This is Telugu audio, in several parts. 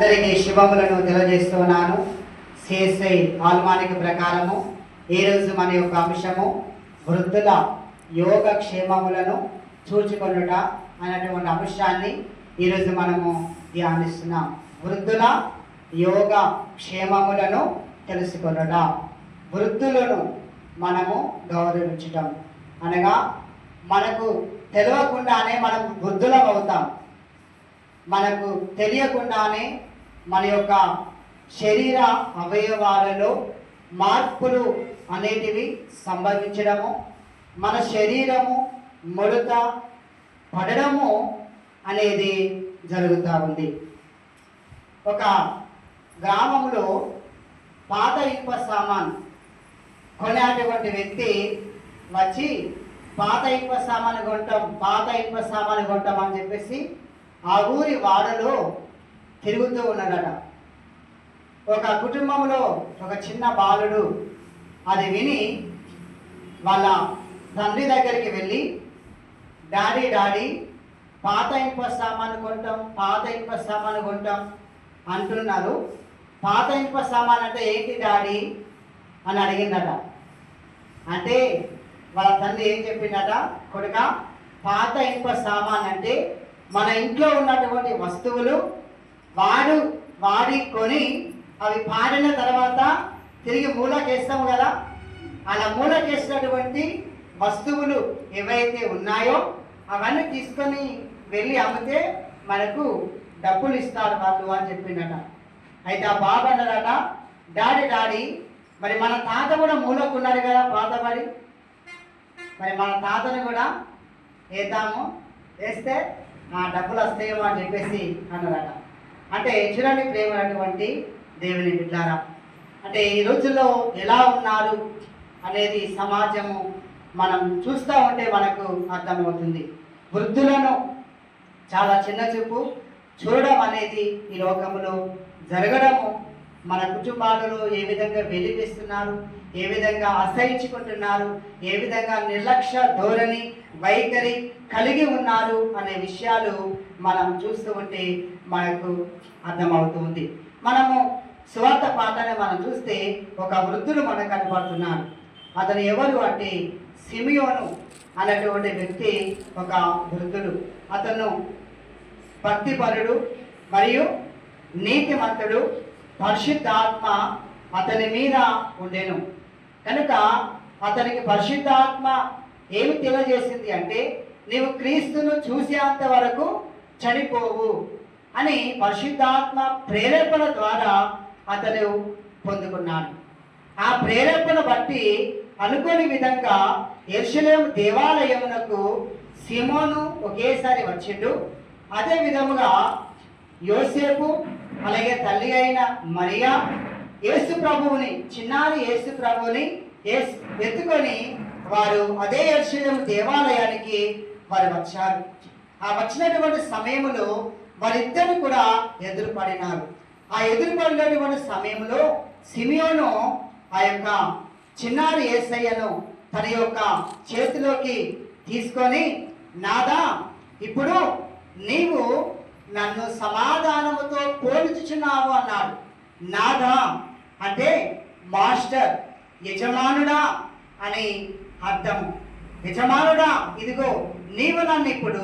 అందరికీ శుభములను తెలియజేస్తున్నాను. సిఎస్ఐ ఆల్మానిక ప్రకారము. ఈరోజు రోజు మన యొక్క అంశము వృద్ధుల యోగ క్షేమములను చూచుకొనుట అనేటువంటి అంశాన్ని ఈరోజు మనము ధ్యానిస్తున్నాం. వృద్ధుల యోగ క్షేమములను తెలుసుకొనుట. వృద్ధులను మనము గౌరవించటం. అనగా మనకు తెలియకుండానే మనం వృద్ధులం అవుతాం. మనకు తెలియకుండానే మన యొక్క శరీర అవయవాలలో మార్పులు అనేటివి సంభవించడము మన శరీరము ముడత పడడము అనేది జరుగుతూ ఉంది. ఒక గ్రామంలో పాత ఇనుప సామాన్ కొనేటువంటి వ్యక్తి వచ్చి పాత ఇనుప సామాను కొంటాం పాత ఇనుప సామాను కొంటాం అని చెప్పేసి ఆ ఊరి వాడలో తిరుగుతూ ఉన్నాడట. ఒక కుటుంబంలో ఒక చిన్న బాలుడు అది విని వాళ్ళ తండ్రి దగ్గరికి వెళ్ళి డాడీ డాడీ పాత ఇనుప సామాను కొంటాం పాత ఇనుప సామాను కొంటాం అంటున్నారు పాత ఇనుప సామాన్ అంటే ఏంటి డాడీ? అని అడిగిందట. అంటే వాళ్ళ తండ్రి ఏం చెప్పిందట? కొడుక పాత ఇనుప సామాన్ అంటే మన ఇంట్లో ఉన్నటువంటి వస్తువులు వాడు వాడి కొని అవి పాడిన తర్వాత తిరిగి మూలకేస్తాము కదా? అలా మూలకేసినటువంటి వస్తువులు ఏవైతే ఉన్నాయో అవన్నీ తీసుకొని వెళ్ళి అమ్మితే మనకు డబ్బులు ఇస్తారు వాళ్ళు అని చెప్పిండట. అయితే ఆ బాబు అన్నాడట డాడీ డాడీ మరి మన తాత కూడా మూలకున్నాడు కదా పాతబడి మరి మన తాతను కూడా వేద్దాము వేస్తే డబ్బులు వస్తాయేమో అని చెప్పేసి అన్నారట. అంటే చూడండి ప్రేమైనటువంటి దేవుని బిడ్డారా? అంటే ఈ రోజుల్లో ఎలా ఉన్నారు అనేది సమాజము మనం చూస్తూ ఉంటే మనకు అర్థమవుతుంది. వృద్ధులను చాలా చిన్న చూపు చూడడం అనేది ఈ లోకంలో జరగడము మన కుటుంబాలలో ఏ విధంగా వెలిపిస్తున్నారు ఏ విధంగా అసహించుకుంటున్నారు ఏ విధంగా నిర్లక్ష్య ధోరణి వైఖరి కలిగి ఉన్నారు అనే విషయాలు మనం చూస్తూ ఉంటే మనకు అర్థమవుతుంది. మనము స్వార్థ పాటని మనం చూస్తే ఒక వృద్ధుడు మనకు కనపడుతున్నాడు. అతను ఎవరు అంటే సిమియోను అనేటువంటి వ్యక్తి ఒక వృద్ధుడు. అతను భక్తిపరుడు మరియు నీతిమంతుడు పరిశుద్ధాత్మ అతని మీద ఉండెను. కనుక అతనికి పరిశుద్ధాత్మ ఏమి తెలియజేసింది అంటే నీవు క్రీస్తును చూసేంత వరకు చనిపోవు అని పరిశుద్ధాత్మ ప్రేరేపణ ద్వారా అతను పొందుకున్నాడు. ఆ ప్రేరేపణ బట్టి అనుకోని విధంగా ఎర్షలేం దేవాలయమునకు సిమోను ఒకేసారి వచ్చిండు. అదే విధముగా యోసేపు అలాగే తల్లి అయిన మరియా యేసు ప్రభువుని చిన్నారి యేసు ప్రభువుని ఎత్తుకొని వారు అదే యర్షలేము దేవాలయానికి వారు వచ్చారు. ఆ వచ్చినటువంటి సమయంలో వారిద్దరు కూడా ఎదురుపడినారు. ఆ ఎదురుపడినటువంటి సమయంలో సిమియోను ఆ యొక్క చిన్నారి ఏసయ్యను తన యొక్క చేతిలోకి తీసుకొని నాదా ఇప్పుడు నీవు నన్ను సమాధానముతో పోల్చుచున్నావు అన్నాడు. నాదా అంటే మాస్టర్ యజమానుడా అని అర్థం. యజమానుడా ఇదిగో నీవు నన్ను ఇప్పుడు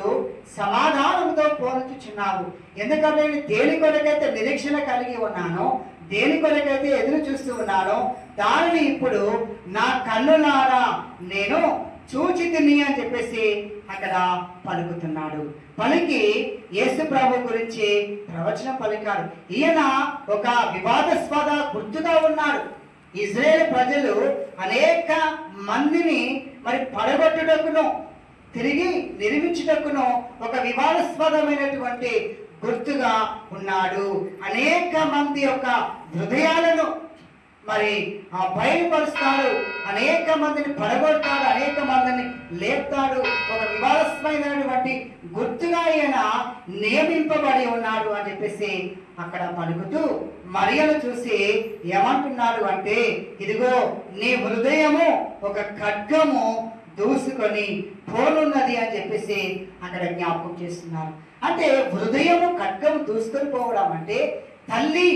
సమాధానంతో పోల్చుచున్నావు. ఎందుకంటే నేను దేని కొరకైతే నిరీక్షణ కలిగి ఉన్నానో దేని కొరకైతే ఎదురు చూస్తూ ఉన్నానో దానిని ఇప్పుడు నా కన్నులారా నేను చూచితిని అని చెప్పేసి అక్కడ పలుకుతున్నాడు. పలికి యేసు ప్రభు గురించి ప్రవచనం పలికాడు. ఈయన ఒక వివాదాస్పద గుర్తుగా ఉన్నాడు. ఇజ్రాయేల్ ప్రజలు అనేక మందిని మరి పడగొట్టుటకును తిరిగి నిర్మించుటకును ఒక వివాదాస్పదమైనటువంటి గుర్తుగా ఉన్నాడు. అనేక మంది యొక్క హృదయాలను మరి ఆ భయపరుస్తాడు అనేక మందిని పడగొడతాడు అనేక మందిని లేపుతాడు. ఒక వివాదస్మైనటువంటి గుర్తుగా ఈయన నియమింపబడి ఉన్నాడు అని చెప్పేసి అక్కడ పలుకుతూ మరియను చూసి ఏమంటున్నాడు అంటే ఇదిగో నీ హృదయము ఒక ఖడ్గము దూసుకొని పోనున్నది అని చెప్పేసి అక్కడ జ్ఞాపకం చేస్తున్నారు. అంటే హృదయము ఖడ్గము దూసుకొని పోవడం అంటే తల్లి